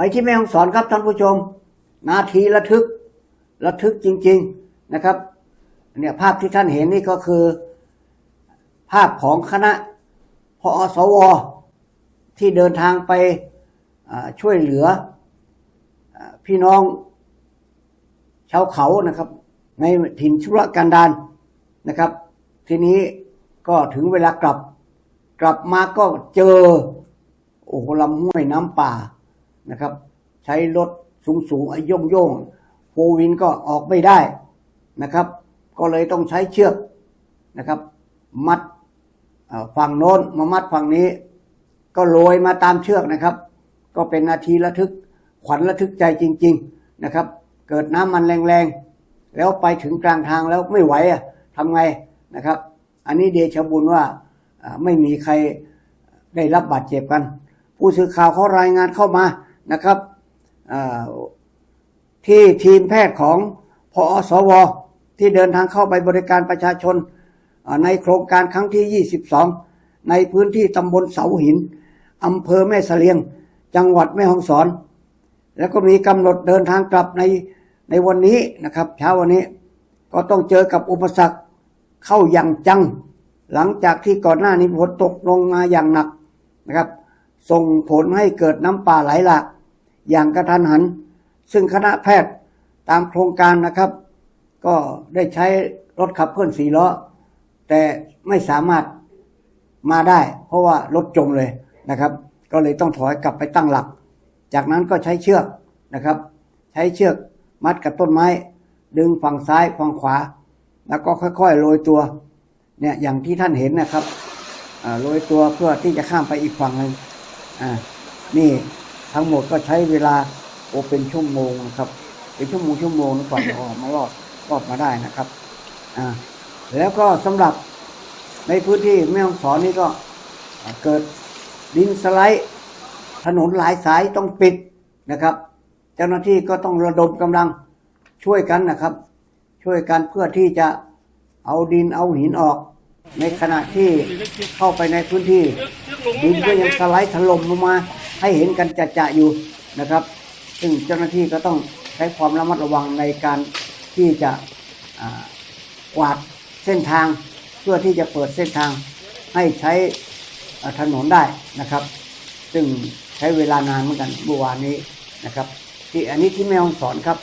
ไปที่แม่ฮ่องสอนครับท่านผู้ชม นาทีระทึกระทึกจริง ๆนะครับ เนี่ยภาพที่ท่านเห็นนี่ก็คือ ภาพของคณะพอสว ที่เดินทางไปช่วยเหลือ พี่น้องชาวเขานะครับ ในถิ่นชุรกันดารนะครับ ทีนี้ก็ถึงเวลากลับ กลับมาก็เจอ โอ้ลำห้วยน้ำป่า นะครับ ใช้รถสูงสูงๆไอ้โย่งโยงๆโฟวินก็ออกไม่ได้นะครับ ก็เลยต้องใช้เชือกนะครับ มัดฝั่งโน้นมามัดฝั่งนี้ ก็โรยมาตามเชือกนะครับ ก็เป็นนาทีระทึกขวัญระทึกใจจริง ๆนะครับ เกิดน้ำมันแรงๆแล้วไปถึงกลางทางแล้วไม่ไหวอะทำไงนะครับ อันนี้เดชบุญว่าไม่มีใครได้รับบาดเจ็บกัน ผู้สื่อข่าวเขารายงานเข้ามา นะครับที่ทีมแพทย์ของพอสว ที่เดินทางเข้าไปบริการประชาชน ในโครงการครั้งที่ 22 ในพื้นที่ตำบลเสาหินอำเภอแม่เสลียง จังหวัดแม่ฮ่องสอน แล้วก็มีกำหนดเดินทางกลับในในวันนี้นะครับ เช้าวันนี้ก็ต้องเจอกับอุปสรรคเข้าอย่างจัง หลังจากที่ก่อนหน้านี้ฝนตกลงมาอย่างหนักนะครับ ส่งผลให้เกิดน้ำป่าไหลหลาก อย่างกระทันหัน ซึ่งคณะแพทย์ตามโครงการนะครับ ก็ได้ใช้รถขับเคลื่อนสี่ล้อ แต่ไม่สามารถมาได้ เพราะว่ารถจมเลยนะครับ ก็เลยต้องถอยกลับไปตั้งหลัก จากนั้นก็ใช้เชือกนะครับ ใช้เชือกมัดกับต้นไม้ ดึงฝั่งซ้ายฝั่งขวา แล้วก็ค่อยๆโรยตัวเนี่ยอย่างที่ท่านเห็นนะครับอ่าโรยตัวเพื่อที่จะข้ามไปอีกฝั่งหนึ่งนี่ ทั้งหมดก็ใช้เวลาโอเป็นชั่วโมงนะครับเป็นชั่วโมงชั่วโมงกว่าจะออกมารอดรอดมาได้นะครับอ่าแล้วก็สำหรับในพื้นที่แม่ฮ่องสอนนี่ก็เกิดดินสไลด์ถนนหลายสายต้องปิดนะครับ เจ้าหน้าที่ก็ต้องระดมกำลังช่วยกันนะครับ ช่วยกันเพื่อที่จะเอาดินเอาหินออก ในขณะที่เข้าไปในพื้นที่ ดินก็ยังสไลด์ถล่มลงมา ให้เห็นกันจะๆอยู่นะครับ ซึ่งเจ้าหน้าที่ก็ต้องใช้ความระมัดระวังในการที่จะอ่ากวาดเส้นทาง เพื่อที่จะเปิดเส้นทางให้ใช้ถนนได้นะครับ ซึ่งใช้เวลานานเหมือนกันเมื่อวานนี้นะครับ ที่อันนี้ที่แม่ห้องสอนครับ